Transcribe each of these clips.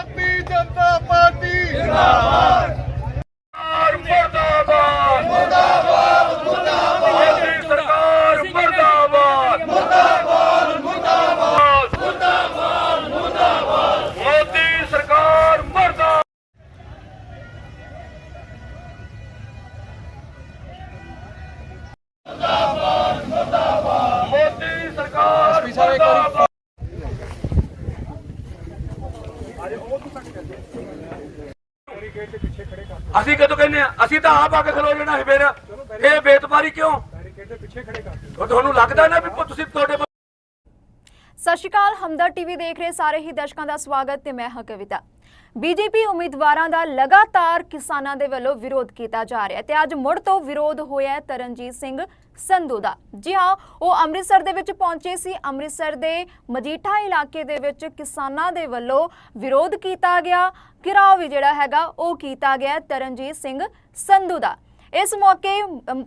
Bharatiya Janata party. ਜਿੰਦਾਬਾਦ ਮੁਰਦਾਬਾਦ। ਮੁਰਦਾਬਾਦ ਮੁਰਦਾਬਾਦ। ਸਰਕਾਰ ਮੁਰਦਾਬਾਦ। ਮੁਰਦਾਬਾਦ ਮੁਰਦਾਬਾਦ। ਮੁਰਦਾਬਾਦ ਮੁਰਦਾਬਾਦ। ਮੋਦੀ ਸਰਕਾਰ ਮੁਰਦਾਬਾਦ। ਮੋਦੀ ਸਰਕਾਰ ਮੁਰਦਾਬਾਦ। ਅਸੀਂ ਕਦੋਂ ਕਹਿੰਦੇ ਆ? ਅਸੀਂ ਤਾਂ ਆਪ ਆ ਕੇ ਖਲੋ ਜਾਣਾ ਫਿਰ। ਇਹ ਬੇਤਬਾਰੀ ਕਿਉਂ? ਉਹ ਤੁਹਾਨੂੰ ਲੱਗਦਾ ਨਾ ਵੀ ਤੁਸੀਂ ਤੁਹਾਡੇ ਸਤਿ ਸ਼੍ਰੀ ਅਕਾਲ ਹਮਦਰ ਟੀਵੀ ਦੇਖ ਰਹੇ ਸਾਰੇ ਹੀ ਦਰਸ਼ਕਾਂ ਦਾ ਸਵਾਗਤ ਤੇ ਮੈਂ ਹਾਂ ਕਵਿਤਾ। ਬੀਜੇਪੀ ਉਮੀਦਵਾਰਾਂ ਦਾ ਲਗਾਤਾਰ ਕਿਸਾਨਾਂ ਦੇ ਵੱਲੋਂ ਵਿਰੋਧ ਕੀਤਾ ਜਾ ਰਿਹਾ ਤੇ ਅੱਜ ਮੁੜ ਤੋਂ ਵਿਰੋਧ ਹੋਇਆ ਹੈ ਤਰਨਜੀਤ ਸਿੰਘ ਸੰਧੂ ਦਾ। ਜੀ ਹਾਂ, ਉਹ ਅੰਮ੍ਰਿਤਸਰ ਦੇ ਵਿੱਚ ਪਹੁੰਚੇ ਸੀ। ਅੰਮ੍ਰਿਤਸਰ ਦੇ ਮਜੀਠਾ ਇਲਾਕੇ ਦੇ ਵਿੱਚ ਕਿਸਾਨਾਂ ਦੇ ਵੱਲੋਂ ਵਿਰੋਧ ਕੀਤਾ ਗਿਆ। ਘਿਰਾਓ ਵੀ ਜਿਹੜਾ ਹੈਗਾ ਉਹ ਕੀਤਾ ਗਿਆ ਤਰਨਜੀਤ ਸਿੰਘ ਸੰਧੂ ਦਾ। ਇਸ ਮੌਕੇ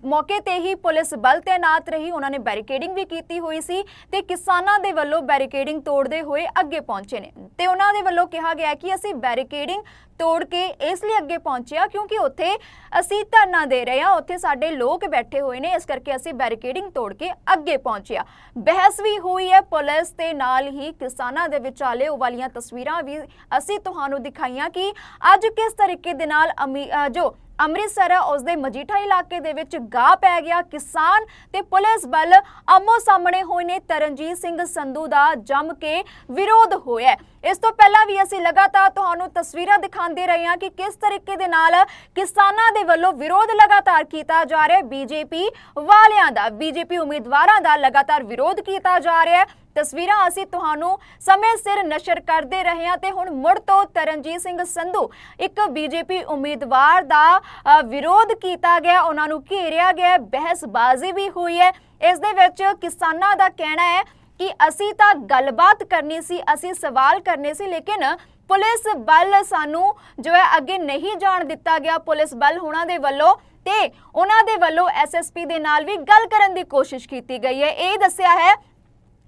ਮੌਕੇ ਤੇ ਹੀ ਪੁਲਿਸ ਬਲ ਤੈਨਾਤ ਰਹੀ, ਉਹਨਾਂ ਨੇ ਬੈਰੀਕੇਡਿੰਗ ਵੀ ਕੀਤੀ ਹੋਈ ਸੀ ਤੇ ਕਿਸਾਨਾਂ ਦੇ ਵੱਲੋਂ ਬੈਰੀਕੇਡਿੰਗ ਤੋੜਦੇ ਹੋਏ ਅੱਗੇ ਪਹੁੰਚੇ ਨੇ। ਤੇ ਉਹਨਾਂ ਦੇ ਵੱਲੋਂ ਕਿਹਾ ਗਿਆ ਕਿ ਅਸੀਂ ਬੈਰੀਕੇਡਿੰਗ ਤੋੜ ਕੇ ਇਸ ਲਈ ਅੱਗੇ ਪਹੁੰਚਿਆ ਕਿਉਂਕਿ ਉੱਥੇ ਅਸੀਂ ਧਰਨਾ ਦੇ ਰਹੇ ਹਾਂ। ਉੱਥੇ ਸਾਡੇ ਲੋਕ ਬੈਠੇ ਹੋਏ ਨੇ। ਇਸ ਕਰਕੇ ਅਸੀਂ ਬੈਰੀਕੇਡਿੰਗ ਤੋੜ ਕੇ ਅੱਗੇ ਪਹੁੰਚਿਆ। ਬਹਿਸ ਵੀ ਹੋਈ ਹੈ। ਪੁਲਿਸ ਤੇ ਨਾਲ ਹੀ ਕਿਸਾਨਾਂ ਦੇ ਵਿਚਾਲੇ ਉਹ ਵਾਲੀਆਂ ਤਸਵੀਰਾਂ ਵੀ ਅਸੀਂ ਤੁਹਾਨੂੰ ਦਿਖਾਈਆਂ ਕਿ ਅੱਜ ਕਿਸ ਤਰੀਕੇ ਦੇ ਨਾਲ ਅਮੀ- ਜੋ ਅੰਮ੍ਰਿਤਸਰ ਹੈ ਉਸ ਦੇ ਮਜੀਠਾ ਇਲਾਕੇ ਦੇ ਵਿੱਚ ਗਾਹ ਪੈ ਗਿਆ। ਕਿਸਾਨ ਤੇ ਪੁਲਿਸ ਬਲ ਆਮੋ ਸਾਹਮਣੇ ਹੋਏ ਨੇ। ਤਰਨਜੀਤ ਸਿੰਘ ਸੰਧੂ ਦਾ ਜੰਮ ਕੇ ਵਿਰੋਧ ਹੋਇਆ ਇਸ ਤੋਂ ਪਹਿਲਾਂ ਵੀ ਅਸੀਂ ਲਗਾਤਾਰ ਤੁਹਾਨੂੰ ਤਸਵੀਰਾਂ ਦਿਖਾ ਦਿਖਾਉਂਦੇ ਰਹੇ ਹਾਂ ਕਿ ਕਿਸ ਤਰੀਕੇ ਦੇ ਨਾਲ ਕਿਸਾਨਾਂ ਦੇ ਵੱਲੋਂ ਵਿਰੋਧ ਲਗਾਤਾਰ ਕੀਤਾ ਜਾ ਰਿਹਾ ਹੈ। ਬੀਜੇਪੀ ਵਾਲਿਆਂ ਦਾ, ਬੀਜੇਪੀ ਉਮੀਦਵਾਰਾਂ ਦਾ ਲਗਾਤਾਰ ਵਿਰੋਧ ਕੀਤਾ ਜਾ ਰਿਹਾ ਹੈ। ਤਸਵੀਰਾਂ ਅਸੀਂ ਤੁਹਾਨੂੰ ਸਮੇਂ ਸਿਰ ਨਸ਼ਰ ਕਰਦੇ ਰਹੇ ਹਾਂ ਤੇ ਹੁਣ ਮੁੜ ਤੋਂ ਤਰਨਜੀਤ ਸਿੰਘ ਸੰਧੂ, ਇੱਕ ਬੀਜੇਪੀ ਉਮੀਦਵਾਰ ਦਾ ਵਿਰੋਧ ਕੀਤਾ ਗਿਆ, ਉਹਨਾਂ ਨੂੰ ਘੇਰਿਆ ਗਿਆ ਬਹਿਸਬਾਜ਼ੀ ਵੀ ਹੋਈ ਹੈ। ਇਸ ਦੇ ਵਿੱਚ ਕਿਸਾਨਾਂ ਦਾ ਕਹਿਣਾ ਹੈ ਕਿ ਅਸੀਂ ਤਾਂ ਗੱਲਬਾਤ ਕਰਨੀ ਸੀ, ਅਸੀਂ ਸਵਾਲ ਕਰਨੇ ਸੀ, ਲੇਕਿਨ ਪੁਲਿਸ ਬਲ ਸਾਨੂੰ ਜੋ ਹੈ ਅੱਗੇ ਨਹੀਂ ਜਾਣ ਦਿੱਤਾ ਗਿਆ। ਪੁਲਿਸ ਬਲ ਉਹਨਾਂ ਦੇ ਵੱਲੋਂ ਤੇ ਉਹਨਾਂ ਦੇ ਵੱਲੋਂ ਐਸਐਸਪੀ ਦੇ ਨਾਲ ਵੀ ਗੱਲ ਕਰਨ ਦੀ ਕੋਸ਼ਿਸ਼ ਕੀਤੀ ਗਈ ਹੈ। ਇਹ ਦੱਸਿਆ ਹੈ,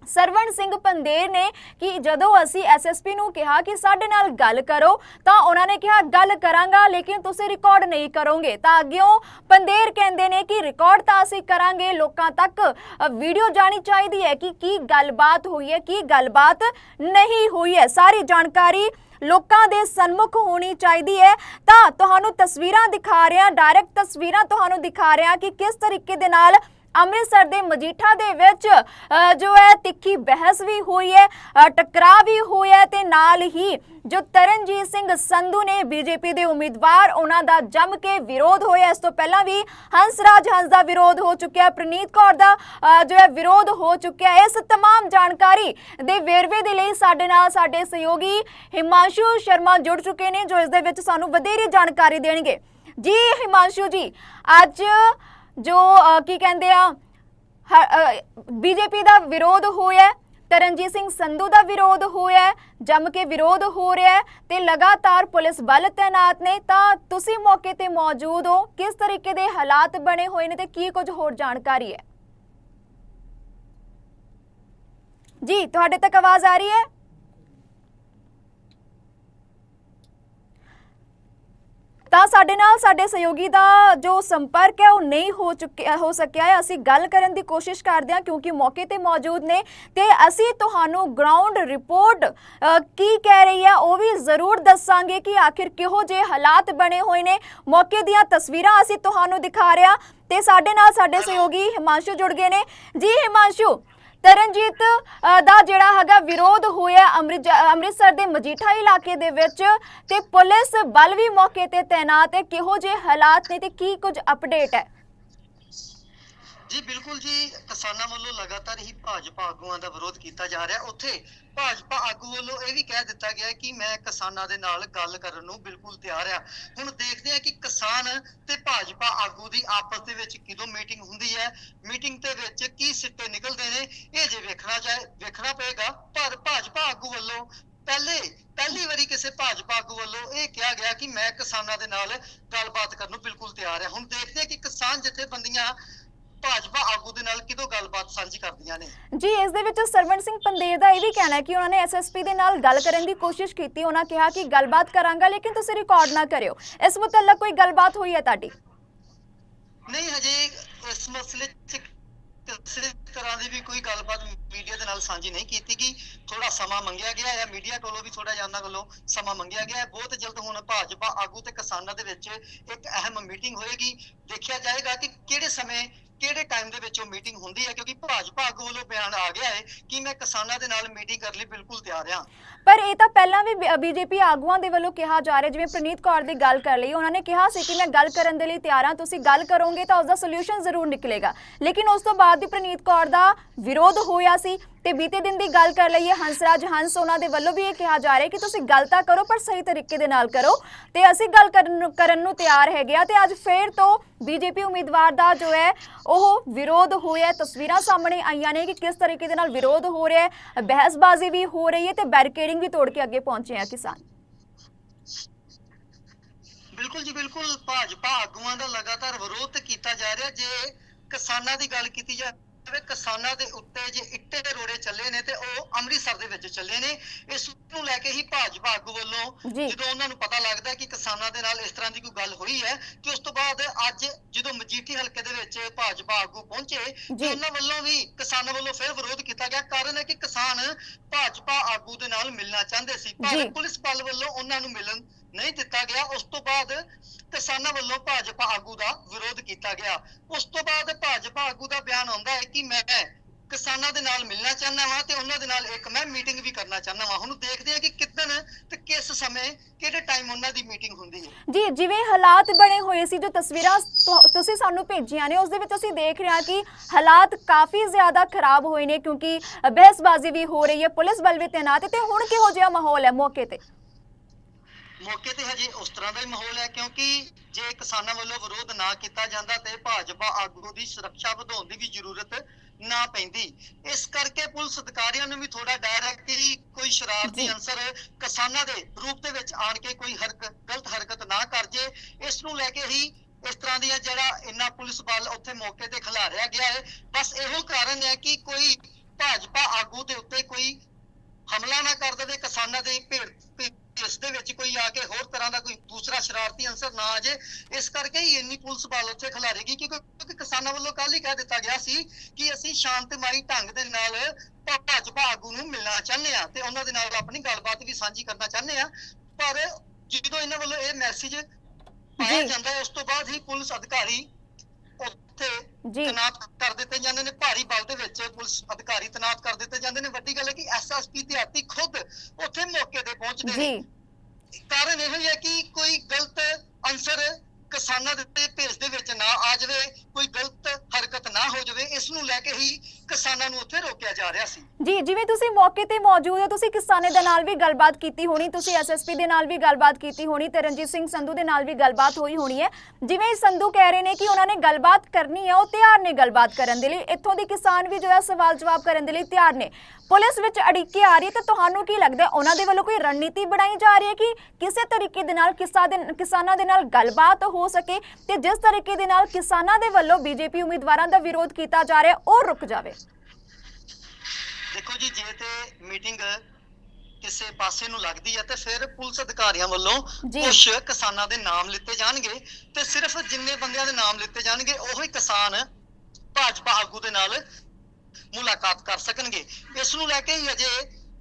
ਸਰਵਣ ਸਿੰਘ ਪੰਦੇਰ ਨੇ ਕਿ ਜਦੋਂ ਅਸੀਂ ਐਸਐਸਪੀ ਨੂੰ ਕਿਹਾ ਕਿ ਸਾਡੇ ਨਾਲ ਗੱਲ ਕਰੋ, ਤਾਂ ਉਹਨਾਂ ਨੇ ਕਿਹਾ, ਗੱਲ ਕਰਾਂਗਾ, ਲੇਕਿਨ ਤੁਸੀਂ ਰਿਕਾਰਡ ਨਹੀਂ ਕਰੋਗੇ। ਤਾਂ ਅੱਗਿਓਂ ਪੰਦੇਰ ਕਹਿੰਦੇ ਨੇ ਕਿ ਰਿਕਾਰਡ ਤਾਂ ਅਸੀਂ ਕਰਾਂਗੇ, ਲੋਕਾਂ ਤੱਕ ਵੀਡੀਓ ਜਾਣੀ ਚਾਹੀਦੀ ਹੈ ਕਿ ਕੀ ਗੱਲਬਾਤ ਹੋਈ ਹੈ, ਕੀ ਗੱਲਬਾਤ ਨਹੀਂ ਹੋਈ ਹੈ। ਸਾਰੀ ਜਾਣਕਾਰੀ ਲੋਕਾਂ ਦੇ ਸਨਮੁਖ ਹੋਣੀ ਚਾਹੀਦੀ ਹੈ। ਤਾਂ ਤੁਹਾਨੂੰ ਤਸਵੀਰਾਂ ਦਿਖਾ ਰਿਹਾ ਡਾਇਰੈਕਟ ਤਸਵੀਰਾਂ ਤੁਹਾਨੂੰ ਦਿਖਾ ਰਿਹਾ ਕਿ ਕਿਸ ਤਰੀਕੇ ਦੇ ਨਾਲ ਅੰਮ੍ਰਿਤਸਰ ਦੇ ਮਜੀਠਾ ਦੇ ਵਿੱਚ ਅ, ਜੋ ਹੈ ਤਿੱਖੀ ਬਹਿਸ ਵੀ ਹੋਈ ਹੈ ਅ, ਟਕਰਾਅ ਵੀ ਹੋਇਆ ਹੈ ਤੇ ਨਾਲ ਹੀ ਜੋ ਤਰਨਜੀਤ ਸਿੰਘ ਸੰਧੂ ਨੇ ਬੀਜੇਪੀ ਦੇ ਉਮੀਦਵਾਰ ਉਹਨਾਂ ਦਾ ਜੰਮ ਕੇ ਵਿਰੋਧ ਹੋਇਆ ਇਸ ਤੋਂ ਪਹਿਲਾਂ ਵੀ ਹੰਸਰਾਜ ਹੰਸ ਦਾ ਵਿਰੋਧ ਹੋ ਚੁੱਕਿਆ ਹੈ, ਪ੍ਰਨੀਤ ਕੌਰ ਦਾ ਅ, ਜੋ ਹੈ ਵਿਰੋਧ ਹੋ ਚੁੱਕਿਆ ਹੈ। ਇਸ तमाम ਜਾਣਕਾਰੀ ਦੇ ਵੇਰਵੇ ਦੇ ਲਈ ਸਾਡੇ ਨਾਲ ਸਾਡੇ ਸਹਿਯੋਗੀ ਹਿਮਾਂਸ਼ੂ ਸ਼ਰਮਾ ਜੁੜ ਚੁੱਕੇ ਨੇ ਜੋ ਇਸ ਦੇ ਵਿੱਚ ਸਾਨੂੰ ਵਧੇਰੇ ਜਾਣਕਾਰੀ ਦੇਣਗੇ ਜੀ ਹਿਮਾਂਸ਼ੂ ਜੀ ਅੱਜ ਜੋ ਕੀ ਕਹਿੰਦੇ ਆ ਬੀਜੇਪੀ ਦਾ ਵਿਰੋਧ ਹੋਇਆ ਤਰਨਜੀਤ ਸਿੰਘ ਸੰਧੂ ਦਾ ਵਿਰੋਧ ਹੋਇਆ ਜੰਮ ਕੇ ਵਿਰੋਧ ਹੋ ਰਿਹਾ ਹੈ ਤੇ ਲਗਾਤਾਰ ਪੁਲਿਸ ਬਲ ਤਾਇਨਾਤ ਨੇ, ਤਾਂ ਤੁਸੀਂ ਮੌਕੇ ਤੇ ਮੌਜੂਦ ਹੋ, ਕਿਸ ਤਰੀਕੇ ਦੇ ਹਾਲਾਤ ਬਣੇ ਹੋਏ ਨੇ ਤੇ ਕੀ ਕੁਝ ਹੋਰ ਜਾਣਕਾਰੀ ਹੈ? ਜੀ, ਤੁਹਾਡੇ ਤੱਕ ਆਵਾਜ਼ ਆ ਰਹੀ ਹੈ? ਤਾਂ ਸਾਡੇ ਨਾਲ ਸਾਡੇ ਸਹਿਯੋਗੀ ਦਾ ਜੋ ਸੰਪਰਕ ਹੈ, ਉਹ ਨਹੀਂ ਹੋ ਚੁੱਕਿਆ, ਹੋ ਸਕਿਆ ਹੈ। ਅਸੀਂ ਗੱਲ ਕਰਨ ਦੀ ਕੋਸ਼ਿਸ਼ ਕਰਦੇ ਹਾਂ ਕਿਉਂਕਿ ਮੌਕੇ ਤੇ ਮੌਜੂਦ ਨੇ ਤੇ ਅਸੀਂ ਤੁਹਾਨੂੰ ਗਰਾਊਂਡ ਰਿਪੋਰਟ ਕੀ ਕਹਿ ਰਹੀ ਹੈ, ਉਹ ਵੀ ਜ਼ਰੂਰ ਦੱਸਾਂਗੇ ਕਿ ਆਖਿਰ ਕਿਹੋ ਜਿਹੇ ਹਾਲਾਤ ਬਣੇ ਹੋਏ ਨੇ। ਮੌਕੇ ਦੀਆਂ ਤਸਵੀਰਾਂ ਅਸੀਂ ਤੁਹਾਨੂੰ ਦਿਖਾ ਰਹੇ ਹਾਂ ਤੇ ਸਾਡੇ ਨਾਲ ਸਾਡੇ ਸਹਿਯੋਗੀ ਹਿਮਾਂਸ਼ੂ ਜੁੜ ਗਏ ਨੇ। ਜੀ, ਹਿਮਾਂਸ਼ੂ ਤਰਨਜੀਤ ਦਾ ਜਿਹੜਾ ਹੈਗਾ ਵਿਰੋਧ ਹੋਇਆ ਅੰਮ੍ਰਿਤ ਅੰਮ੍ਰਿਤਸਰ ਦੇ ਮਜੀਠਾ ਇਲਾਕੇ ਦੇ ਵਿੱਚ ਤੇ ਪੁਲਿਸ ਬਲ ਵੀ ਮੌਕੇ ਤੇ ਤੈਨਾਤ ਹੈ। ਕਿਹੋ ਜਿਹੇ ਹਾਲਾਤ ਨੇ ਤੇ ਕੀ ਕੁਝ ਅਪਡੇਟ ਹੈ? ਜੀ ਬਿਲਕੁਲ ਜੀ, ਕਿਸਾਨਾਂ ਵੱਲੋਂ ਲਗਾਤਾਰ ਹੀ ਭਾਜਪਾ ਆਗੂਆਂ ਦਾ ਵਿਰੋਧ ਕੀਤਾ ਜਾ ਰਿਹਾ। ਉੱਥੇ ਭਾਜਪਾ ਆਗੂ ਵੱਲੋਂ ਇਹ ਵੀ ਕਹਿ ਦਿੱਤਾ ਗਿਆ ਕਿ ਮੈਂ ਕਿਸਾਨਾਂ ਦੇ ਨਾਲ ਗੱਲ ਕਰਨ ਨੂੰ ਬਿਲਕੁਲ ਤਿਆਰ ਆ ਹੁਣ ਦੇਖਦੇ ਆ ਕਿ ਕਿਸਾਨ ਤੇ ਭਾਜਪਾ ਆਗੂ ਦੀ ਆਪਸ ਦੇ ਵਿੱਚ ਕਿਦੋਂ ਮੀਟਿੰਗ ਹੁੰਦੀ ਹੈ। ਮੀਟਿੰਗ ਦੇ ਵਿੱਚ ਕੀ ਸਿੱਟੇ ਨਿਕਲਦੇ ਨੇ, ਇਹ ਜੇ ਵੇਖਣਾ ਜਾਏ, ਵੇਖਣਾ ਪਏਗਾ। ਪਰ ਭਾਜਪਾ ਆਗੂ ਵੱਲੋਂ ਪਹਿਲੇ, ਪਹਿਲੀ ਵਾਰੀ ਕਿਸੇ ਭਾਜਪਾ ਆਗੂ ਵੱਲੋਂ ਇਹ ਕਿਹਾ ਗਿਆ ਕਿ ਮੈਂ ਕਿਸਾਨਾਂ ਦੇ ਨਾਲ ਗੱਲਬਾਤ ਕਰਨ ਨੂੰ ਬਿਲਕੁਲ ਤਿਆਰ ਹਾਂ। ਹੁਣ ਦੇਖਦੇ ਹਾਂ ਕਿ ਕਿਸਾਨ ਜਥੇਬੰਦੀਆਂ ਭਾਜਪਾ ਆਗੂ ਦੇ ਨਾਲ ਕਿਦੋਂ ਗੱਲਬਾਤ ਸਾਂਝੀ ਕਰਦੀਆਂ ਨੇ? ਜੀ ਇਸ ਦੇ ਵਿੱਚ ਸਰਵਣ ਸਿੰਘ ਪੰਦੇਰ ਦਾ ਇਹ ਵੀ ਕਹਿਣਾ ਹੈ ਕਿ ਉਹਨਾਂ ਨੇ ਐਸਐਸਪੀ ਦੇ ਨਾਲ ਗੱਲ ਕਰਨ ਦੀ ਕੋਸ਼ਿਸ਼ ਕੀਤੀ। ਉਹਨਾਂ ਕਿਹਾ ਕਿ ਗੱਲਬਾਤ ਕਰਾਂਗਾ ਲੇਕਿਨ ਤੁਸੀਂ ਰਿਕਾਰਡ ਨਾ ਕਰਿਓ। ਇਸ ਮੁਤਲਕ ਕੋਈ ਗੱਲਬਾਤ ਹੋਈ ਹੈ ਤੁਹਾਡੀ? ਨਹੀਂ ਹਜੇ ਇਸ ਮਸਲੇ 'ਚ ਕਿਸੇ ਤਰ੍ਹਾਂ ਦੀ ਵੀ ਕੋਈ ਗੱਲਬਾਤ ਮੀਡੀਆ ਦੇ ਨਾਲ ਸਾਂਝੀ ਨਹੀਂ ਕੀਤੀ ਗਈ। ਥੋੜਾ ਸਮਾਂ ਮੰਗਿਆ ਗਿਆ ਹੈ। ਮੀਡੀਆ ਕੋਲੋਂ ਵੀ ਥੋੜਾ ਜਿਹਾ ਉਹਨਾਂ ਕੋਲੋਂ ਸਮਾਂ ਮੰਗਿਆ ਗਿਆ ਹੈ। ਬਹੁਤ ਜਲਦ ਹੁਣ ਭਾਜਪਾ ਆਗੂ ਤੇ ਕਿਸਾਨਾਂ ਦੇ ਵਿੱਚ ਇੱਕ ਅਹਿਮ ਮੀਟਿੰਗ ਹੋਏਗੀ। ਦੇਖਿਆ ਜਾਏਗਾ ਕਿ ਕਿਹੜੇ ਸਮੇਂ ਕਿਹੜੇ ਟਾਈਮ ਦੇ ਵਿੱਚ ਉਹ ਮੀਟਿੰਗ ਹੁੰਦੀ ਹੈ? ਕਿਉਂਕਿ ਭਾਜਪਾ ਆਗੂ ਵੱਲੋਂ ਬਿਆਨ ਆ ਗਿਆ ਹੈ ਕਿ ਮੈਂ ਕਿਸਾਨਾਂ ਦੇ ਨਾਲ ਮੀਟਿੰਗ ਕਰਨ ਲਈ ਬਿਲਕੁਲ ਤਿਆਰ ਹਾਂ। ਪਰ ਇਹ ਤਾਂ ਪਹਿਲਾਂ ਵੀ ਬੀਜੇਪੀ ਆਗੂਆਂ ਦੇ ਵੱਲੋਂ ਕਿਹਾ ਜਾ ਰਿਹਾ, ਜਿਵੇਂ ਪ੍ਰਨੀਤ ਕੌਰ ਦੀ ਗੱਲ ਕਰ ਲਈ ਉਹਨਾਂ ਨੇ ਕਿਹਾ ਸੀ ਕਿ ਮੈਂ ਗੱਲ ਕਰਨ ਦੇ ਲਈ ਤਿਆਰ ਹਾਂ, ਤੁਸੀਂ ਗੱਲ ਕਰੋਗੇ ਤਾਂ ਉਸ ਦਾ ਸੋਲੂਸ਼ਨ ਜ਼ਰੂਰ ਨਿਕਲੇਗਾ। ਲੇਕਿਨ ਉਸ ਤੋਂ ਬਾਅਦ ਵੀ ਪ੍ਰਨੀਤ ਕੌਰ ਦਾ ਵਿਰੋਧ ਹੋਇਆ ਸੀ ਤੇ ਬੀਤੇ ਦਿਨ ਦੀ ਗੱਲ ਕਰ ਲਈਏ, ਹੰਸਰਾਜ ਹੰਸ ਉਹਨਾਂ ਦੇ ਵੱਲੋਂ ਵੀ ਇਹ ਕਿਹਾ ਜਾ ਰਿਹਾ ਕਿ ਤੁਸੀਂ ਗੱਲ ਤਾਂ ਕਰੋ, ਪਰ ਸਹੀ ਤਰੀਕੇ ਦੇ ਨਾਲ ਕਰੋ। ਤੇ ਅਸੀਂ ਗੱਲ ਕਰਨ ਨੂੰ- ਕਰਨ ਨੂੰ ਤਿਆਰ ਹੈਗੇ ਆ ਤੇ ਅੱਜ ਫੇਰ ਤੋਂ ਬੀਜੇਪੀ ਉਮੀਦਵਾਰ ਦਾ ਜੋ ਹੈ, ਉਹ ਵਿਰੋਧ ਹੋਇਆ। ਤਸਵੀਰਾਂ ਸਾਹਮਣੇ ਆਈਆਂ ਨੇ ਕਿ ਕਿਸ ਤਰੀਕੇ ਦੇ ਨਾਲ ਵਿਰੋਧ ਹੋ ਰਿਹਾ ਹੈ, ਬਹਿਸਬਾਜ਼ੀ ਵੀ ਹੋ ਰਹੀ ਹੈ ਤੇ ਬੈਰੀਕੇਡਿੰਗ ਵੀ ਤੋੜ ਕੇ ਅੱਗੇ ਪਹੁੰਚੇ ਆ ਕਿਸਾਨ। ਬਿਲਕੁਲ ਜੀ, ਬਿਲਕੁਲ। ਭਾਜਪਾ ਆਗੂਆਂ ਦਾ ਲਗਾਤਾਰ ਵਿਰੋਧ ਕੀਤਾ ਜਾ ਰਿਹਾ। ਜੇ ਕਿਸਾਨਾਂ ਦੀ ਗੱਲ ਕੀਤੀ ਜਾ ਜਾਵੇ ਕਿਸਾਨਾਂ ਦੇ ਉੱਤੇ ਜੇ ਇੱਟੇ ਦੇ ਰੋੜੇ ਚੱਲੇ ਨੇ ਤੇ ਉਹ ਅੰਮ੍ਰਿਤਸਰ ਦੇ ਵਿੱਚ ਚੱਲੇ ਨੇ ਇਸ ਨੂੰ ਲੈ ਕੇ ਹੀ ਭਾਜਪਾ ਆਗੂ ਵੱਲੋਂ। ਜਦੋਂ ਉਹਨਾਂ ਨੂੰ ਪਤਾ ਲੱਗਦਾ ਕਿ ਕਿਸਾਨਾਂ ਦੇ ਨਾਲ ਇਸ ਤਰ੍ਹਾਂ ਦੀ ਕੋਈ ਗੱਲ ਹੋਈ ਹੈ ਤੇ ਉਸ ਤੋਂ ਬਾਅਦ ਅੱਜ ਜਦੋਂ ਮਜੀਠੀ ਹਲਕੇ ਦੇ ਵਿੱਚ ਭਾਜਪਾ ਆਗੂ ਪਹੁੰਚੇ। ਤੇ ਉਹਨਾਂ ਵੱਲੋਂ ਵੀ ਕਿਸਾਨਾਂ ਵੱਲੋਂ ਫਿਰ ਵਿਰੋਧ ਕੀਤਾ ਗਿਆ ਕਾਰਨ ਹੈ ਕਿ ਕਿਸਾਨ ਭਾਜਪਾ ਆਗੂ ਦੇ ਨਾਲ ਮਿਲਣਾ ਚਾਹੁੰਦੇ ਸੀ। ਪਰ ਪੁਲਿਸ ਬਲ ਵੱਲੋਂ ਉਹਨਾਂ ਨੂੰ ਮਿਲਣ ਨਹੀਂ ਦਿੱਤਾ ਗਿਆ ਉਸ ਤੋਂ ਬਾਅਦ ਕਿਸਾਨਾਂ ਵੱਲੋਂ ਭਾਜਪਾ ਆਗੂ ਦਾ ਵਿਰੋਧ ਕੀਤਾ ਗਿਆ। ਉਸ ਤੋਂ ਬਾਅਦ ਭਾਜਪਾ ਆਗੂ ਦਾ ਬਿਆਨ ਆਉਂਦਾ ਹੈ ਕਿ ਮੈਂ ਕਿਸਾਨਾਂ ਦੇ ਨਾਲ ਮਿਲਣਾ ਚਾਹੁੰਦਾ ਹਾਂ ਤੇ ਉਹਨਾਂ ਦੇ ਨਾਲ ਇੱਕ ਮੈਂ ਮੀਟਿੰਗ ਵੀ ਕਰਨਾ ਚਾਹੁੰਦਾ ਹਾਂ ਹੁਣ ਦੇਖਦੇ ਹਾਂ ਕਿ ਕਿੱਦਣ ਤੇ ਕਿਸ ਸਮੇਂ ਕਿਹੜੇ ਟਾਈਮ ਉਹਨਾਂ ਦੀ ਮੀਟਿੰਗ ਹੁੰਦੀ ਹੈ। ਜੀ, ਜਿਵੇਂ ਹਾਲਾਤ ਬਣੇ ਹੋਏ ਸੀ, ਜੋ ਤਸਵੀਰਾਂ ਤੁਸੀਂ ਸਾਨੂੰ ਭੇਜੀਆਂ ਨੇ, ਉਸ ਦੇ ਵਿੱਚ ਅਸੀਂ ਦੇਖ ਰਹੇ ਹਾਂ ਕਿ ਹਾਲਾਤ ਕਾਫੀ ਜ਼ਿਆਦਾ ਖਰਾਬ ਹੋਏ ਨੇ ਕਿਉਂਕਿ ਬਹਿਸਬਾਜ਼ੀ ਵੀ ਹੋ ਰਹੀ ਹੈ, ਪੁਲਿਸ ਬਲ ਵੀ ਤੈਨਾਤ ਤੇ ਹੁਣ ਕਿਹੋ ਜਿਹਾ ਮਾਹੌਲ ਹੈ ਮੌਕੇ ਤੇ? ਮੌਕੇ ਤੇ ਹਜੇ ਉਸ ਤਰ੍ਹਾਂ ਦਾ ਹੀ ਮਾਹੌਲ ਹੈ ਕਿਉਂਕਿ ਜੇ ਕਿਸਾਨਾਂ ਵੱਲੋਂ ਵਿਰੋਧ ਨਾ ਕੀਤਾ ਜਾਂਦਾ ਤੇ ਭਾਜਪਾ ਆਗੂ ਦੀ ਸੁਰੱਖਿਆ ਵਧਾਉਣ ਦੀ ਵੀ ਜ਼ਰੂਰਤ ਨਾ ਪੈਂਦੀ। ਇਸ ਕਰਕੇ ਪੁਲਿਸ ਅਧਿਕਾਰੀਆਂ ਨੂੰ ਵੀ ਥੋੜਾ ਡਰ ਹੈ ਕਿ ਕੋਈ। ਸ਼ਰਾਰਤੀ ਅਨਸਰ ਕਿਸਾਨਾਂ ਦੇ ਰੂਪ ਦੇ ਵਿੱਚ ਆਣ ਕੇ ਕੋਈ ਹਰਕਤ ਗਲਤ ਹਰਕਤ ਨਾ ਕਰ ਜੇ। ਇਸ ਨੂੰ ਲੈ ਕੇ ਹੀ ਇਸ ਤਰ੍ਹਾਂ ਦੀਆਂ ਜਿਹੜਾ ਇੰਨਾ ਪੁਲਿਸ ਬਲ ਉੱਥੇ ਮੌਕੇ ਤੇ ਖਿਲਾਰਿਆ ਗਿਆ ਹੈ। ਬਸ ਇਹੋ ਕਾਰਨ ਹੈ ਕਿ ਕੋਈ ਭਾਜਪਾ ਆਗੂ ਦੇ ਉੱਤੇ ਕੋਈ ਹਮਲਾ ਨਾ ਕਰ ਦੇਵੇ ਕਿਸਾਨਾਂ ਦੇ ਭੇੜ ਵਿੱਚ ਕੋਈ ਆ ਕੇ ਹੋਰ ਤਰ੍ਹਾਂ ਦਾ ਕੋਈ ਦੂਸਰਾ ਸ਼ਰਾਰਤੀ ਅੰਸਰ ਨਾ ਆ ਜੇ ਇਸ ਕਰਕੇ ਹੀ ਇੰਨੀ ਪੁਲਿਸ ਬਲ ਉੱਥੇ ਖਿਲਾਰੇਗੀ ਕਿਉਂਕਿ ਕਿਸਾਨਾਂ ਵੱਲੋਂ ਕੱਲ ਹੀ ਕਹਿ ਦਿੱਤਾ ਗਿਆ ਸੀ ਕਿ ਅਸੀਂ ਸ਼ਾਂਤਮਈ ਢੰਗ ਦੇ ਨਾਲ ਭਾਜਪਾ ਆਗੂ ਨੂੰ ਮਿਲਣਾ ਚਾਹੁੰਦੇ ਆ ਤੇ ਉਹਨਾਂ ਦੇ ਨਾਲ ਆਪਣੀ ਗੱਲਬਾਤ ਵੀ ਸਾਂਝੀ ਕਰਨਾ ਚਾਹੁੰਦੇ ਆ ਪਰ ਜਦੋਂ ਇਹਨਾਂ ਵੱਲੋਂ ਇਹ ਮੈਸੇਜ ਪਾਇਆ। ਜਾਂਦਾ ਹੈ ਉਸ ਤੋਂ ਬਾਅਦ ਹੀ ਪੁਲਿਸ ਅਧਿਕਾਰੀ ਉੱਥੇ। ਤੈਨਾਤ ਕਰ ਦਿੱਤੇ ਜਾਂਦੇ ਨੇ ਭਾਰੀ ਬਲ ਦੇ ਵਿੱਚ ਪੁਲਿਸ ਅਧਿਕਾਰੀ ਤੈਨਾਤ ਕਰ ਦਿੱਤੇ ਜਾਂਦੇ ਨੇ ਵੱਡੀ ਗੱਲ ਹੈ ਕਿ ਐਸਐਸਪੀ ਦਿਹਾਤੀ ਖੁਦ ਉੱਥੇ ਮੌਕੇ ਤੇ ਪਹੁੰਚਦੇ ਨੇ ਕਾਰਨ ਇਹ ਹੀ ਹੈ ਕਿ ਕੋਈ ਗਲਤ ਅਨਸਰ ਕਿਸਾਨਾਂ ਦੇ ਭੇਸ ਦੇ ਵਿੱਚ ਨਾ ਆ ਜਾਵੇ, ਕੋਈ ਗਲਤ ਹਰਕਤ ਨਾ ਹੋ ਜਾਵੇ, ਇਸ ਨੂੰ ਲੈ ਕੇ ਹੀ ਕਿਸਾਨਾਂ ਨੂੰ ਉੱਥੇ ਰੋਕਿਆ ਜਾ ਰਿਹਾ ਸੀ। ਜੀ, ਜਿਵੇਂ ਤੁਸੀਂ ਮੌਕੇ ਤੇ ਮੌਜੂਦ ਹੋ, ਤੁਸੀਂ ਕਿਸਾਨੇ ਦੇ ਨਾਲ ਵੀ ਗੱਲਬਾਤ ਕੀਤੀ ਹੋਣੀ, ਤੁਸੀਂ ਐਸਐਸਪੀ ਦੇ ਨਾਲ ਵੀ ਗੱਲਬਾਤ ਕੀਤੀ ਹੋਣੀ ਤੇ ਰਣਜੀਤ ਸਿੰਘ ਸੰਧੂ ਦੇ ਨਾਲ ਵੀ ਗੱਲਬਾਤ ਹੋਈ ਹੋਣੀ ਹੈ। ਜਿਵੇਂ ਸੰਧੂ ਕਹਿ ਰਹੇ ਨੇ ਕਿ ਉਹਨਾਂ ਨੇ ਗੱਲਬਾਤ ਕਰਨੀ ਹੈ, ਉਹ ਤਿਆਰ ਨੇ ਗੱਲਬਾਤ ਕਰਨ ਦੇ ਲਈ। ਇੱਥੋਂ ਦੀ ਕਿਸਾਨ ਵੀ ਜੋ ਹੈ, ਸਵਾਲ ਜਵਾਬ ਕਰਨ ਦੇ ਲਈ ਤਿਆਰ ਨੇ। ਪੁਲਿਸ ਵਿੱਚ ਅੜਿੱਕੇ ਆ ਰਹੀ ਹੈ, ਤਾਂ ਤੁਹਾਨੂੰ ਕੀ ਲੱਗਦਾ ਹੈ, ਉਹਨਾਂ ਦੇ ਵੱਲੋਂ ਕੋਈ ਰਣਨੀਤੀ ਬਣਾਈ ਜਾ ਰਹੀ ਹੈ ਕਿ ਕਿਸੇ ਤਰੀਕੇ ਦੇ ਨਾਲ ਕਿਸਾ ਕਿਸਾਨਾਂ ਦੇ ਨਾਲ ਗੱਲਬਾਤ ਹੋ ਸਕੇ ਤੇ ਜਿਸ ਤਰੀਕੇ ਦੇ ਨਾਲ ਕਿਸਾਨਾਂ ਦੇ ਵੱਲੋਂ ਬੀਜੇਪੀ ਉਮੀਦਵਾਰਾਂ ਦਾ ਵਿਰੋਧ ਕੀਤਾ ਜਾ ਰਿਹਾ ਉਹ ਰੁਕ ਜਾਵੇ ਦੇਖੋ ਜੀ ਜੇ ਤੇ ਮੀਟਿੰਗ ਕਿਸੇ ਪਾਸੇ ਨੂੰ ਲੱਗਦੀ ਹੈ ਤੇ ਫਿਰ ਪੁਲਿਸ ਅਧਿਕਾਰੀਆਂ ਵੱਲੋਂ। ਕੁਝ ਕਿਸਾਨਾਂ ਦੇ ਨਾਮ ਲਿੱਤੇ ਜਾਣਗੇ ਤੇ ਸਿਰਫ ਜਿੰਨੇ ਬੰਦਿਆਂ ਦੇ ਨਾਮ ਲਿੱਤੇ ਜਾਣਗੇ ਉਹੀ ਕਿਸਾਨ ਭਾਜਪਾ ਆਗੂ ਦੇ ਨਾਲ ਮੁਲਾਕਾਤ ਕਰ ਸਕਣਗੇ ਇਸ ਨੂੰ ਲੈ ਕੇ ਹੀ ਅਜੇ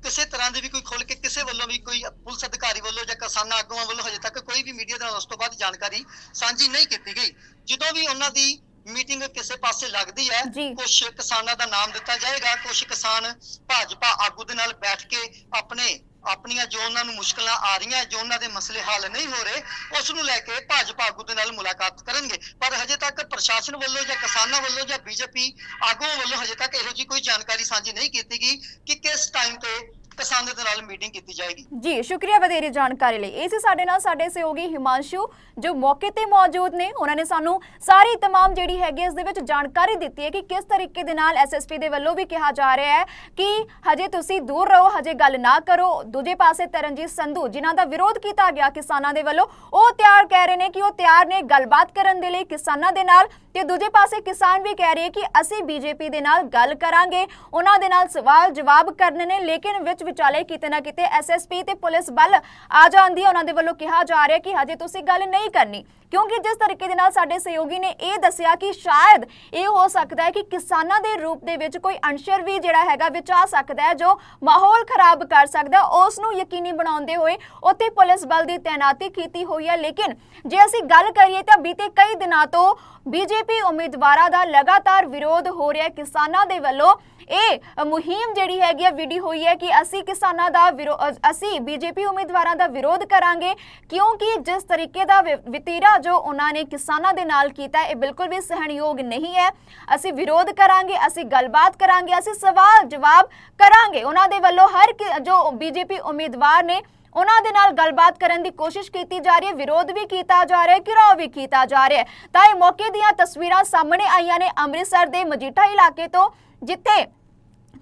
ਕਿਸੇ ਤਰ੍ਹਾਂ ਦੀ ਵੀ ਕੋਈ ਖੁੱਲ ਕੇ ਕਿਸੇ ਵੱਲੋਂ ਵੀ ਕੋਈ ਪੁਲਿਸ ਅਧਿਕਾਰੀ ਵੱਲੋਂ ਜਾਂ ਕਿਸਾਨਾਂ ਆਗੂਆਂ ਵੱਲੋਂ ਹਜੇ ਤੱਕ ਕੋਈ ਵੀ ਮੀਡੀਆ ਦੇ ਨਾਲ ਉਸ ਤੋਂ ਬਾਅਦ ਜਾਣਕਾਰੀ ਸਾਂਝੀ ਨਹੀਂ ਕੀਤੀ ਗਈ ਜਦੋਂ ਵੀ ਉਹਨਾਂ ਦੀ ਮੀਟਿੰਗ ਕਿਸੇ ਪਾਸੇ ਲੱਗਦੀ ਹੈ। ਕੁਝ ਕਿਸਾਨਾਂ ਦਾ ਨਾਮ ਦਿੱਤਾ ਜਾਏਗਾ ਕੁਝ ਕਿਸਾਨ ਭਾਜਪਾ ਆਗੂ ਦੇ ਨਾਲ ਬੈਠ ਕੇ ਆਪਣੇ ਆਪਣੀਆਂ ਜੋ ਉਹਨਾਂ ਨੂੰ ਮੁਸ਼ਕਲਾਂ ਆ ਰਹੀਆਂ ਜੋ ਉਹਨਾਂ ਦੇ ਮਸਲੇ ਹੱਲ ਨਹੀਂ ਹੋ ਰਹੇ ਉਸ ਨੂੰ ਲੈ ਕੇ ਭਾਜਪਾ ਆਗੂ ਦੇ ਨਾਲ ਮੁਲਾਕਾਤ ਕਰਨਗੇ ਪਰ ਹਜੇ ਤੱਕ ਪ੍ਰਸ਼ਾਸਨ ਵੱਲੋਂ ਜਾਂ ਕਿਸਾਨਾਂ ਵੱਲੋਂ ਜਾਂ ਬੀਜੇਪੀ ਆਗੂਆਂ ਵੱਲੋਂ ਹਜੇ ਤੱਕ ਇਹੋ ਜਿਹੀ ਕੋਈ ਜਾਣਕਾਰੀ ਸਾਂਝੀ ਨਹੀਂ ਕੀਤੀ ਗਈ ਕਿ ਕਿਸ ਟਾਈਮ ਤੇ ਕਿਸਾਨ ਕਿਸਾਨ ਦੇ ਨਾਲ ਮੀਟਿੰਗ ਕੀਤੀ ਜਾਏਗੀ ਜੀ ਸ਼ੁਕਰੀਆ ਵਧੇਰੇ ਜਾਣਕਾਰੀ ਲਈ ਇਹ ਸੀ ਸਾਡੇ ਨਾਲ ਸਾਡੇ ਸਹਿਯੋਗੀ ਹਿਮਾਂਸ਼ੂ ਜੋ ਮੌਕੇ ਤੇ ਮੌਜੂਦ ਨੇ ਉਹਨਾਂ ਨੇ ਸਾਨੂੰ ਸਾਰੀ तमाम ਜਿਹੜੀ ਹੈਗੀ ਹੈ ਇਸ ਦੇ ਵਿੱਚ ਜਾਣਕਾਰੀ ਦਿੱਤੀ ਹੈ ਕਿ ਕਿਸ ਤਰੀਕੇ ਦੇ ਨਾਲ ਐਸਐਸਪੀ ਦੇ ਵੱਲੋਂ ਵੀ ਕਿਹਾ ਜਾ ਰਿਹਾ ਹੈ ਕਿ ਹਜੇ ਤੁਸੀਂ ਦੂਰ ਰਹੋ ਹਜੇ ਗੱਲ ਨਾ ਕਰੋ ਦੂਜੇ ਪਾਸੇ ਤਰਨਜੀਤ ਸੰਧੂ ਜਿਨ੍ਹਾਂ ਦਾ ਵਿਰੋਧ ਕੀਤਾ ਗਿਆ ਕਿਸਾਨਾਂ ਦੇ ਵੱਲੋਂ ਉਹ ਤਿਆਰ ਕਹਿ ਰਹੇ ਨੇ ਕਿ ਉਹ ਤਿਆਰ ਨੇ ਗੱਲਬਾਤ ਕਰਨ ਦੇ ਲਈ ਕਿਸਾਨਾਂ ਦੇ ਨਾਲ ਤੇ ਦੂਜੇ ਪਾਸੇ ਕਿਸਾਨ ਵੀ ਕਹਿ ਰਹੇ ਕਿ ਅਸੀਂ ਬੀਜੇਪੀ ਦੇ ਨਾਲ ਗੱਲ ਕਰਾਂਗੇ ਉਹਨਾਂ ਦੇ ਨਾਲ ਸਵਾਲ ਜਵਾਬ ਕਰਨੇ ਨੇ ਲੇਕਿਨ ਵਿੱਚ ਵਿਚਾਲੇ ਕਿਤੇ ਨਾ ਕਿਤੇ ਐਸਐਸਪੀ ਤੇ ਪੁਲਿਸ ਬਲ ਆ ਜਾਂਦੀ ਉਹਨਾਂ ਦੇ ਵੱਲੋਂ ਕਿਹਾ ਜਾ ਰਿਹਾ ਕਿ ਹਜੇ ਤੁਸੀਂ ਗੱਲ ਨਹੀਂ ਕਰਨੀ, ਕਿਉਂਕਿ ਜਿਸ ਤਰੀਕੇ ਦੇ ਨਾਲ ਸਾਡੇ ਸਹਿਯੋਗੀ ਨੇ ਇਹ ਦੱਸਿਆ ਕਿ ਸ਼ਾਇਦ ਇਹ ਹੋ ਸਕਦਾ ਹੈ ਕਿ ਕਿਸਾਨਾਂ ਦੇ ਰੂਪ ਦੇ ਵਿੱਚ ਕੋਈ ਅੰਸ਼ਰ ਵੀ ਜਿਹੜਾ ਹੈਗਾ ਵਿੱਚ ਆ ਸਕਦਾ ਹੈ, ਜੋ ਮਾਹੌਲ ਖਰਾਬ ਕਰ ਸਕਦਾ ਉਸ ਨੂੰ ਯਕੀਨੀ ਬਣਾਉਂਦੇ ਹੋਏ ਉੱਥੇ ਪੁਲਿਸ ਬਲ ਦੀ ਤਾਇਨਾਤੀ ਕੀਤੀ ਹੋਈ ਹੈ। ਲੇਕਿਨ ਜੇ ਅਸੀਂ ਗੱਲ ਕਰੀਏ ਤਾਂ ਬੀਤੇ ਕਈ ਦਿਨਾਂ ਤੋਂ ਬੀਜੇਪੀ ਉਮੀਦਵਾਰਾਂ ਦਾ ਲਗਾਤਾਰ ਵਿਰੋਧ ਹੋ ਰਿਹਾ ਕਿਸਾਨਾਂ ਦੇ ਵੱਲੋਂ ਇਹ ਮੁਹਿੰਮ ਜਿਹੜੀ ਹੈਗੀ ਆ ਵਿੜੀ ਹੋਈ ਹੈ ਕਿ ਅਸੀਂ ਕਿਸਾਨਾਂ ਦਾ ਅਸੀਂ ਬੀਜੇਪੀ ਉਮੀਦਵਾਰਾਂ ਦਾ ਵਿਰੋਧ ਕਰਾਂਗੇ। ਕਿਉਂਕਿ ਜਿਸ ਤਰੀਕੇ ਦਾ ਵਤੀਰਾ ਜੋ ਉਹਨਾਂ ਨੇ ਕਿਸਾਨਾਂ ਦੇ ਨਾਲ ਕੀਤਾ ਇਹ ਬਿਲਕੁਲ ਵੀ ਸਹਿਣਯੋਗ ਨਹੀਂ ਹੈ। ਅਸੀਂ ਵਿਰੋਧ ਕਰਾਂਗੇ, ਅਸੀਂ ਗੱਲਬਾਤ ਕਰਾਂਗੇ, ਅਸੀਂ ਸਵਾਲ ਜਵਾਬ ਕਰਾਂਗੇ। ਉਹਨਾਂ ਦੇ ਵੱਲੋਂ ਹਰ ਜੋ ਬੀਜੇਪੀ ਉਮੀਦਵਾਰ ਨੇ ਉਹਨਾਂ ਦੇ ਨਾਲ ਗੱਲਬਾਤ ਕਰਨ ਦੀ ਕੋਸ਼ਿਸ਼ ਕੀਤੀ ਜਾ ਰਹੀ ਹੈ, ਵਿਰੋਧ ਵੀ ਕੀਤਾ ਜਾ ਰਿਹਾ ਹੈ, ਘਿਰਾਓ ਵੀ ਕੀਤਾ ਜਾ ਰਿਹਾ ਹੈ। ਤਾਂ ਇਹ ਮੌਕੇ ਦੀਆਂ ਤਸਵੀਰਾਂ ਸਾਹਮਣੇ ਆਈਆਂ ਨੇ ਅੰਮ੍ਰਿਤਸਰ ਦੇ ਮਜੀਠਾ ਇਲਾਕੇ ਤੋਂ, ਜਿੱਥੇ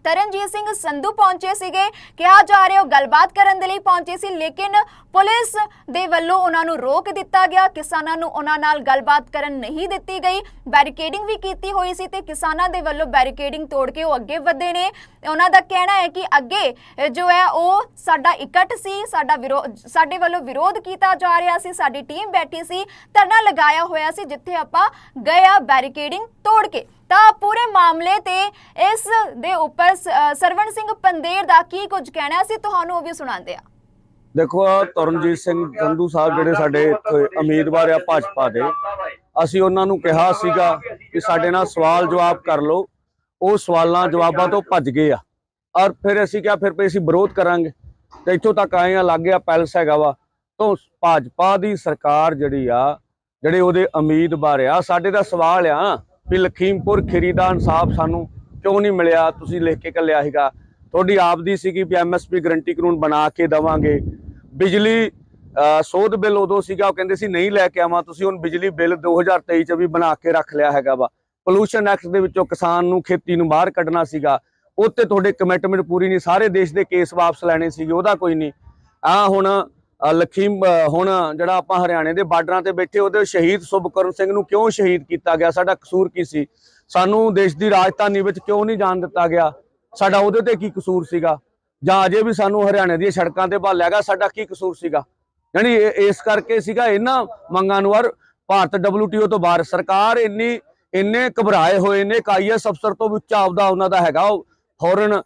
ਤਰਨਜੀਤ ਸਿੰਘ ਸੰਧੂ ਪਹੁੰਚੇ ਸੀਗੇ, ਕਿਹਾ ਜਾ ਰਿਹਾ ਉਹ ਗੱਲਬਾਤ ਕਰਨ ਦੇ ਲਈ ਪਹੁੰਚੇ ਸੀ, ਲੇਕਿਨ ਪੁਲਿਸ ਦੇ ਵੱਲੋਂ ਉਹਨਾਂ ਨੂੰ ਰੋਕ ਦਿੱਤਾ ਗਿਆ। ਕਿਸਾਨਾਂ ਨੂੰ ਉਹਨਾਂ ਨਾਲ ਗੱਲਬਾਤ ਕਰਨ ਨਹੀਂ ਦਿੱਤੀ ਗਈ। ਬੈਰੀਕੇਡਿੰਗ ਵੀ ਕੀਤੀ ਹੋਈ ਸੀ ਤੇ ਕਿਸਾਨਾਂ ਦੇ ਵੱਲੋਂ ਬੈਰੀਕੇਡਿੰਗ ਤੋੜ ਕੇ ਉਹ ਅੱਗੇ ਵਧੇ ਨੇ। ਉਹਨਾਂ ਦਾ ਕਹਿਣਾ ਹੈ ਕਿ ਅੱਗੇ ਜੋ ਹੈ, ਉਹ ਸਾਡਾ ਇਕੱਠ ਸੀ, ਸਾਡਾ ਵਿਰੋਧ ਸਾਡੇ ਵੱਲੋਂ ਵਿਰੋਧ ਕੀਤਾ ਜਾ ਰਿਹਾ ਸੀ, ਸਾਡੀ ਟੀਮ ਬੈਠੀ ਸੀ, ਧਰਨਾ ਲਗਾਇਆ ਹੋਇਆ ਸੀ, ਜਿੱਥੇ ਆਪਾਂ ਗਏ ਆ ਬੈਰੀਕੇਡਿੰਗ ਤੋੜ ਕੇ। ਤਾਂ ਪੂਰੇ ਮਾਮਲੇ ਤੇ ਇਸ ਦੇ ਉੱਪਰ ਸ- ਸਰਵਣ ਸਿੰਘ ਪੰਦੇਰ ਦਾ ਕੀ ਕੁਝ ਕਹਿਣਾ ਸੀ, ਤੁਹਾਨੂੰ ਉਹ ਵੀ ਸੁਣਾਉਂਦੇ ਆ। ਦੇਖੋ ਤਰਨਜੀਤ ਸਿੰਘ ਸੰਧੂ ਸਾਹਿਬ ਜਿਹੜੇ ਸਾਡੇ ਇੱਥੇ ਉਮੀਦਵਾਰ ਆ ਭਾਜਪਾ ਦੇ, ਅਸੀਂ ਉਹਨਾਂ ਨੂੰ ਕਿਹਾ ਸੀਗਾ ਕਿ ਸਾਡੇ ਨਾਲ ਸਵਾਲ ਜਵਾਬ ਕਰ ਲਓ। ਉਹ ਸਵਾਲਾਂ ਜਵਾਬਾਂ ਤੋਂ ਭੱਜ ਗਏ ਆ। ਔਰ ਫਿਰ ਅਸੀਂ ਕਿਹਾ, ਫਿਰ ਵੀ ਅਸੀਂ ਵਿਰੋਧ ਕਰਾਂਗੇ। ਤੇ ਇੱਥੋਂ ਤੱਕ ਆਏ ਆ, ਲੱਗ ਗਿਆ ਪੈਲਸ ਹੈਗਾ ਵਾ। ਤੋਂ ਭਾਜਪਾ ਦੀ ਸਰਕਾਰ ਜਿਹੜੀ ਆ, ਜਿਹੜੇ ਉਹਦੇ ਉਮੀਦਵਾਰ ਆ, ਸਾਡੇ ਦਾ ਸਵਾਲ ਆ ਵੀ ਲਖੀਮਪੁਰ ਖੀਰੀ ਦਾ ਇਨਸਾਫ ਸਾਨੂੰ ਕਿਉਂ ਨਹੀਂ ਮਿਲਿਆ? ਤੁਸੀਂ ਲਿਖ ਕੇ ਕੱਲਿਆ ਸੀਗਾ। ਤੁਹਾਡੀ ਆਪ ਦੀ ਸੀਗੀ ਵੀ ਐਮਐਸਪੀ ਗਰੰਟੀ ਕਾਨੂੰਨ ਬਣਾ ਕੇ ਦਵਾਂਗੇ। ਬਿਜਲੀ ਅਹ, ਸੋਧ ਬਿੱਲ ਉਦੋਂ ਸੀਗਾ ਉਹ ਕਹਿੰਦੇ ਸੀ ਨਹੀਂ ਲੈ ਕੇ ਆਵਾਂ ਤੁਸੀਂ ਹੁਣ ਬਿਜਲੀ ਬਿੱਲ 2023 ਚ ਵੀ ਬਣਾ ਕੇ ਰੱਖ ਲਿਆ ਹੈਗਾ ਵਾ। ਪੋਲੂਸ਼ਨ ਐਕਟ ਦੇ ਵਿੱਚੋਂ ਕਿਸਾਨ ਨੂੰ ਖੇਤੀ ਨੂੰ ਬਾਹਰ ਕੱਢਣਾ ਸੀਗਾ। ਉੱਤੇ ਤੁਹਾਡੇ ਕਮਿਟਮੈਂਟ ਪੂਰੀ ਨਹੀਂ ਸਾਰੇ ਦੇਸ਼ ਦੇ ਕੇਸ ਵਾਪਸ ਲੈਣੇ ਸੀਗੇ ਉਹਦਾ ਕੋਈ ਨਹੀਂ। ਆ ਹੁਣ ਲਖੀਮ ਹੁਣ ਜਿਹੜਾ ਆਪਾਂ ਹਰਿਆਣੇ ਦੇ ਬਾਰਡਰਾਂ ਤੇ ਬੈਠੇ ਉਹਦੇ ਸ਼ਹੀਦ ਸੁਭਕਰਨ ਸਿੰਘ ਨੂੰ ਕਿਉਂ ਸ਼ਹੀਦ ਕੀਤਾ ਗਿਆ? ਸਾਡਾ ਕਸੂਰ ਕੀ ਸੀ? ਸਾਨੂੰ ਦੇਸ਼ ਦੀ ਰਾਜਧਾਨੀ ਵਿੱਚ ਕਿਉਂ ਨਹੀਂ ਜਾਣ ਦਿੱਤਾ ਗਿਆ? ਸਾਡਾ ਉਹਦੇ ਤੇ ਕੀ ਕਸੂਰ ਸੀਗਾ? ਜਾਂ ਅਜੇ ਵੀ ਸਾਨੂੰ ਹਰਿਆਣੇ ਦੀਆਂ ਸੜਕਾਂ ਤੇ ਭਾਲਿਆ ਗਿਆ ਸਾਡਾ ਕੀ ਕਸੂਰ ਸੀਗਾ? ਯਾਨੀ ਇਸ ਕਰਕੇ ਸੀਗਾ ਇਹਨਾਂ ਮੰਗਾਂ ਨੂੰ ਔਰ ਭਾਰਤ WTO ਤੋਂ ਬਾਹਰ ਸਰਕਾਰ ਇੰਨੀ, ਇੰਨੇ ਘਬਰਾਏ ਹੋਏ ਨੇ ਕਾਈਐਸ ਅਫਸਰ ਤੋਂ ਵੀ ਉੱਚਾ ਆਪਦਾ ਉਹਨਾਂ ਦਾ ਹੈਗਾ। ਉਹ ਫੋਰਨ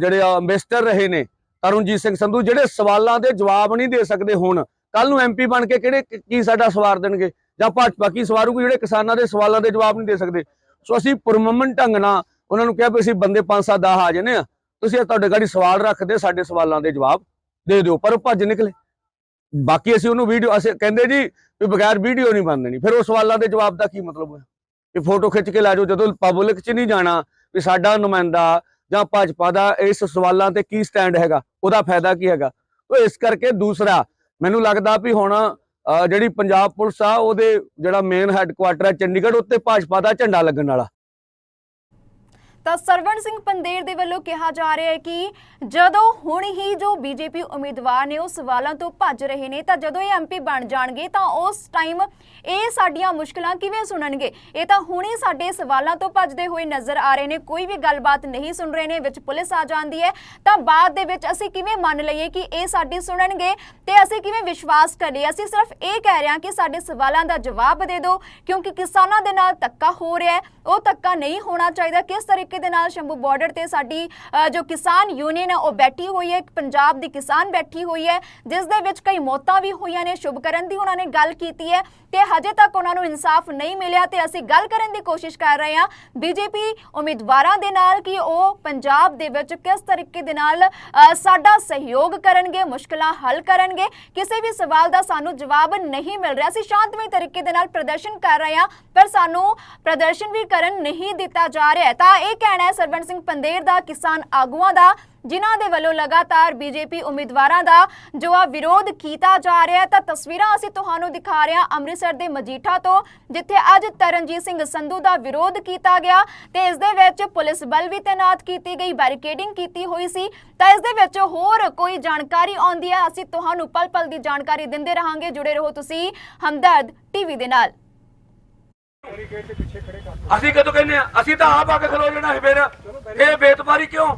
ਜਿਹੜੇ ਅੰਬੈਸਡਰ ਰਹੇ ਨੇ ਤਰੁਣਜੀਤ ਸਿੰਘ ਸੰਧੂ, ਜਿਹੜੇ ਸਵਾਲਾਂ ਦੇ ਜਵਾਬ ਨਹੀਂ ਦੇ ਸਕਦੇ ਹੁਣ ਕੱਲ ਨੂੰ ਐਮਪੀ ਬਣ ਕੇ ਕਿਹੜੇ, ਕੀ ਸਾਡਾ ਸਵਾਰ ਦੇਣਗੇ? ਜਾਂ ਭਾਜਪਾ ਕੀ ਸਵਾਰੂਗੀ ਜਿਹੜੇ ਕਿਸਾਨਾਂ ਦੇ ਸਵਾਲਾਂ ਦੇ ਜਵਾਬ ਨਹੀਂ ਦੇ ਸਕਦੇ? ਸੋ ਅਸੀਂ ਪੁਰਮਮਨ ਢੰਗ ਨਾਲ ਉਹਨਾਂ ਨੂੰ ਕਿਹਾ ਵੀ ਅਸੀਂ ਬੰਦੇ 5-7 10 ਆ ਜਨੇ ਆ ਤੁਸੀਂ ਤੁਹਾਡੇ ਗਾੜੀ ਸਵਾਲ ਰੱਖਦੇ, ਸਾਡੇ ਸਵਾਲਾਂ ਦੇ ਜਵਾਬ ਦੇ ਦਿਓ, ਪਰ ਉਹ ਭੱਜ ਨਿਕਲੇ। ਬਾਕੀ ਅਸੀਂ ਉਹਨੂੰ ਵੀਡੀਓ ਅਸੀਂ ਕਹਿੰਦੇ ਜੀ ਵੀ ਬਗੈਰ ਵੀਡੀਓ ਨਹੀਂ ਬਣ ਦੇਣੀ ਫਿਰ ਉਹ ਸਵਾਲਾਂ ਦੇ ਜਵਾਬ ਦਾ ਕੀ ਮਤਲਬ ਹੋਇਆ? ਕਿ ਫੋਟੋ ਖਿੱਚ ਕੇ ਲੈ ਜਾਓ, ਜਦੋਂ ਪਬਲਿਕ 'ਚ ਨਹੀਂ ਜਾਣਾ, ਵੀ ਸਾਡਾ ਨੁਮਾਇੰਦਾ ਜਾਂ ਭਾਜਪਾ ਦਾ ਇਸ ਸਵਾਲਾਂ ਤੇ ਕੀ ਸਟੈਂਡ ਹੈਗਾ, ਉਹਦਾ ਫਾਇਦਾ ਕੀ ਹੈਗਾ? ਉਹ ਇਸ ਕਰਕੇ ਦੂਸਰਾ, ਮੈਨੂੰ ਲੱਗਦਾ ਵੀ ਹੁਣ ਜਿਹੜੀ ਪੰਜਾਬ ਪੁਲਿਸ ਆ, ਉਹਦੇ ਜਿਹੜਾ ਮੇਨ ਹੈੱਡਕੁਆਟਰ ਹੈ ਚੰਡੀਗੜ੍ਹ, ਉੱਤੇ ਭਾਜਪਾ ਦਾ ਝੰਡਾ ਲੱਗਣ ਵਾਲਾ। ਤਾਂ ਸਰਵਣ ਸਿੰਘ ਪੰਦੇਰ ਦੇ ਵੱਲੋਂ ਕਿਹਾ ਜਾ ਰਿਹਾ ਹੈ ਕਿ ਜਦੋਂ ਹੁਣ ਹੀ ਜੋ ਬੀਜੇਪੀ ਉਮੀਦਵਾਰ ਨੇ ਉਹ ਸਵਾਲਾਂ ਤੋਂ ਭੱਜ ਰਹੇ ਨੇ, ਤਾਂ ਜਦੋਂ ਇਹ ਐਮਪੀ ਬਣ ਜਾਣਗੇ, ਤਾਂ ਉਸ ਟਾਈਮ ਇਹ ਸਾਡੀਆਂ ਮੁਸ਼ਕਲਾਂ ਕਿਵੇਂ ਸੁਣਨਗੇ? ਇਹ ਤਾਂ ਹੁਣ ਹੀ ਸਾਡੇ ਸਵਾਲਾਂ ਤੋਂ ਭੱਜਦੇ ਹੋਏ ਨਜ਼ਰ ਆ ਰਹੇ ਨੇ, ਕੋਈ ਵੀ ਗੱਲਬਾਤ ਨਹੀਂ ਸੁਣ ਰਹੇ ਨੇ, ਵਿੱਚ ਪੁਲਿਸ ਆ ਜਾਂਦੀ ਹੈ। ਤਾਂ ਬਾਅਦ ਦੇ ਵਿੱਚ ਅਸੀਂ ਕਿਵੇਂ ਮੰਨ ਲਈਏ ਕਿ ਇਹ ਸਾਡੀ ਸੁਣਨਗੇ ਤੇ ਅਸੀਂ ਕਿਵੇਂ ਵਿਸ਼ਵਾਸ ਕਰੀਏ? ਅਸੀਂ ਸਿਰਫ ਇਹ ਕਹਿ ਰਹੇ ਹਾਂ ਕਿ ਸਾਡੇ ਸਵਾਲਾਂ ਦਾ ਜਵਾਬ ਦੇ ਦਿਓ, ਕਿਉਂਕਿ ਕਿਸਾਨਾਂ ਦੇ ਨਾਲ ਧੱਕਾ ਹੋ ਰਿਹਾ ਹੈ। ਉਹ ਧੱਕਾ ਨਹੀਂ ਹੋਣਾ ਚਾਹੀਦਾ। ਕਿਸ ਤਰੀਕੇ ਦੇ ਨਾਲ ਸ਼ੰਭੂ ਬਾਰਡਰ ਤੇ ਸਾਡੀ ਅ, ਜੋ ਕਿਸਾਨ ਯੂਨੀਅਨ ਹੈ ਉਹ ਬੈਠੀ ਹੋਈ ਹੈ ਪੰਜਾਬ ਦੀ ਕਿਸਾਨ ਬੈਠੀ ਹੋਈ ਹੈ ਜਿਸ ਦੇ ਵਿੱਚ ਕਈ ਮੌਤਾਂ ਵੀ ਹੋਈਆਂ ਨੇ ਸ਼ੁਭਕਰਨ ਦੀ ਉਹਨਾਂ ਨੇ ਗੱਲ ਕੀਤੀ ਹੈ ਤੇ ਹਜੇ ਤੱਕ ਉਹਨਾਂ ਨੂੰ ਇਨਸਾਫ ਨਹੀਂ ਮਿਲਿਆ ਤੇ ਅਸੀਂ ਗੱਲ ਕਰਨ ਦੀ ਕੋਸ਼ਿਸ਼ ਕਰ ਰਹੇ ਹਾਂ ਬੀਜੇਪੀ ਉਮੀਦਵਾਰਾਂ ਦੇ ਨਾਲ ਕਿ ਉਹ ਪੰਜਾਬ ਦੇ ਵਿੱਚ ਕਿਸ ਤਰੀਕੇ ਦੇ ਨਾਲ ਸਾਡਾ ਸਹਿਯੋਗ ਕਰਨਗੇ ਮੁਸ਼ਕਲਾਂ ਹੱਲ ਕਰਨਗੇ ਕਿਸੇ ਵੀ ਸਵਾਲ ਦਾ ਸਾਨੂੰ ਜਵਾਬ ਨਹੀਂ ਮਿਲ ਰਿਹਾ। ਅਸੀਂ ਸ਼ਾਂਤਮਈ ਤਰੀਕੇ ਦੇ ਨਾਲ ਪ੍ਰਦਰਸ਼ਨ ਕਰ ਰਹੇ ਹਾਂ ਪਰ ਸਾਨੂੰ ਪ੍ਰਦਰਸ਼ਨ ਵੀ ਕਰਨ ਨਹੀਂ ਦਿੱਤਾ ਜਾ ਰਿਹਾ ਤਾਂ ਇਹ ਕਹਿਣਾ ਹੈ ਸਰਵਣ ਸਿੰਘ ਪੰਦੇਰ ਦਾ ਕਿਸਾਨ ਆਗੂਆਂ ਦਾ, ਜਿਨ੍ਹਾਂ ਦੇ ਵੱਲੋਂ ਲਗਾਤਾਰ ਬੀਜੇਪੀ ਉਮੀਦਵਾਰਾਂ ਦਾ ਜੋ ਆ ਵਿਰੋਧ ਕੀਤਾ ਜਾ ਰਿਹਾ ਤਾਂ ਤਸਵੀਰਾਂ ਅਸੀਂ ਤੁਹਾਨੂੰ ਦਿਖਾ ਰਹੇ ਹਾਂ ਅੰਮ੍ਰਿਤਸਰ ਦੇ ਮਜੀਠਾ ਤੋਂ, ਜਿੱਥੇ ਅੱਜ ਤਰਨਜੀਤ ਸਿੰਘ ਸੰਧੂ ਦਾ ਵਿਰੋਧ ਕੀਤਾ ਗਿਆ। ਤੇ ਇਸ ਦੇ ਵਿੱਚ ਪੁਲਿਸ ਬਲ ਵੀ ਤਾਇਨਾਤ ਕੀਤੀ ਗਈ, ਬੈਰੀਕੇਡਿੰਗ ਕੀਤੀ ਹੋਈ ਸੀ। ਤਾਂ ਇਸ ਦੇ ਵਿੱਚ ਹੋਰ ਕੋਈ ਜਾਣਕਾਰੀ ਆਉਂਦੀ ਹੈ, ਅਸੀਂ ਤੁਹਾਨੂੰ ਪਲ ਪਲ ਦੀ ਜਾਣਕਾਰੀ ਦਿੰਦੇ ਰਹਾਂਗੇ। ਜੁੜੇ ਰਹੋ ਤੁਸੀਂ ਹਮਦਰਦ ਟੀਵੀ ਦੇ ਨਾਲ। ਅਸੀਂ ਕਦੋਂ ਕਹਿੰਦੇ ਆ? ਅਸੀਂ ਤਾਂ ਆਪ ਆ ਕੇ ਖਲੋ ਜਾਣਾ ਸੀ ਫਿਰ। ਇਹ ਬੇਤਮਾਰੀ ਕਿਉਂ?